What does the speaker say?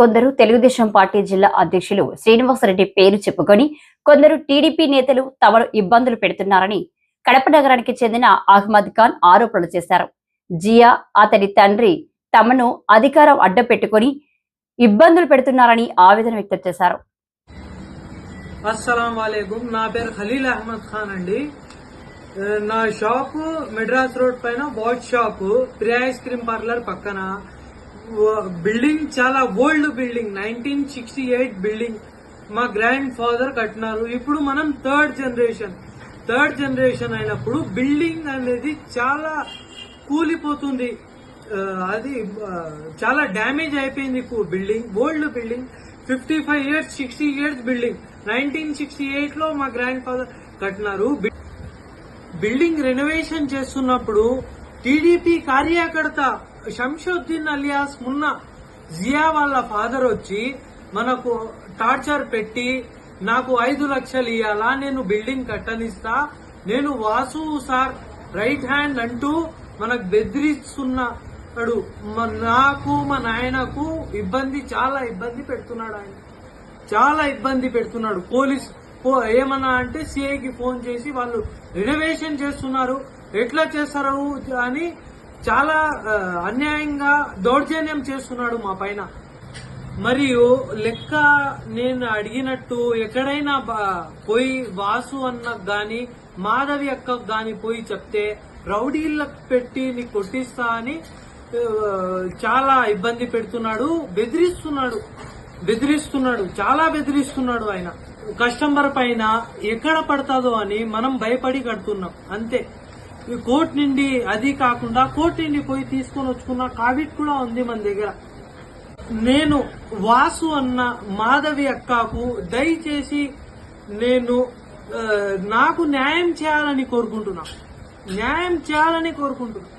కొందరు తెలుగుదేశం పార్టీ జిల్లా అధ్యక్షులు శ్రీనివాసరెడ్డి పేరు చెప్పుకొని కొందరు టీడీపీ నేతలు తమను ఇబ్బందులు పెడుతున్నారని కడప నగరానికి చెందిన అహ్మద్ ఖాన్ ఆరోపణలు చేశారు. జియా అతని తండ్రి తమను అధికారం అడ్డపెట్టుకొని ఇబ్బందులు పెడుతున్నారని ఆవేదన వ్యక్తం చేశారు. అస్సలం వాలేకుం నా పేరు ఖలీల్ అహ్మద్ ఖాన్ అండి. నా షాపు మెడ్రాస్ రోడ్ పైన bat shop. Priya ice cream parlour పక్కన. బిల్డింగ్ చాలా old building nineteen sixty eight building. మా గ్రాండ్ ఫాదర్ కట్టినారు. ఇప్పుడు మనం థర్డ్ జనరేషన్ థర్డ్ జనరేషన్ అయినప్పుడు బిల్డింగ్ అనేది చాలా కూలిపోతుంది. అది చాలా డ్యామేజ్ అయిపోయింది building old building. Fifty five years sixty years building. Nineteen sixty ఎయిట్లో మా గ్రాండ్ ఫాదర్ కట్టినారు బిల్డింగ్ రెనోవేషన్ చేస్తున్నప్పుడు టీడీపీ కార్యకర్త శంషుద్దీన్ అలియాస్ మున్నా జియా వాళ్ళ ఫాదర్ వచ్చి మనకు టార్చర్ పెట్టి నాకు ఐదు లక్షలు ఇవ్వాలా నేను బిల్డింగ్ కట్టనిస్తా నేను వాసు సార్ రైట్ హ్యాండ్ అంటూ మనకు బెదిరిస్తున్నాడు. నాకు మా నాయనకు ఇబ్బంది చాలా ఇబ్బంది పెడుతున్నాడు ఆయన. చాలా ఇబ్బంది పెడుతున్నాడు. పోలీస్ ఏమన్నా అంటే సిఐకి ఫోన్ చేసి వాళ్ళు రినోవేషన్ చేస్తున్నారు. ఎట్లా చేస్తారు అని చాలా అన్యాయంగా దౌర్జన్యం చేస్తున్నాడు మా పైన. మరియు లెక్క నేను అడిగినట్టు ఎక్కడైనా పోయి వాసు అన్న గాని మాధవి అక్కకు గాని పోయి చెప్తే రౌడీలకు పెట్టి నీ కొట్టిస్తా అని చాలా ఇబ్బంది పెడుతున్నాడు బెదిరిస్తున్నాడు బెదిరిస్తున్నాడు చాలా బెదిరిస్తున్నాడు ఆయన. కస్టమర్ పైన ఎక్కడ పడతాదో అని మనం భయపడి కడుతున్నాం అంతే. ఈ కోర్టు నుండి అది కాకుండా కోర్టు నుండి పోయి తీసుకొని వచ్చుకున్న కావిట్ కూడా ఉంది మన దగ్గర. నేను వాసు అన్న మాధవి అక్కకు దయచేసి నేను నాకు న్యాయం చేయాలని కోరుకుంటున్నా. న్యాయం చేయాలని కోరుకుంటున్నా.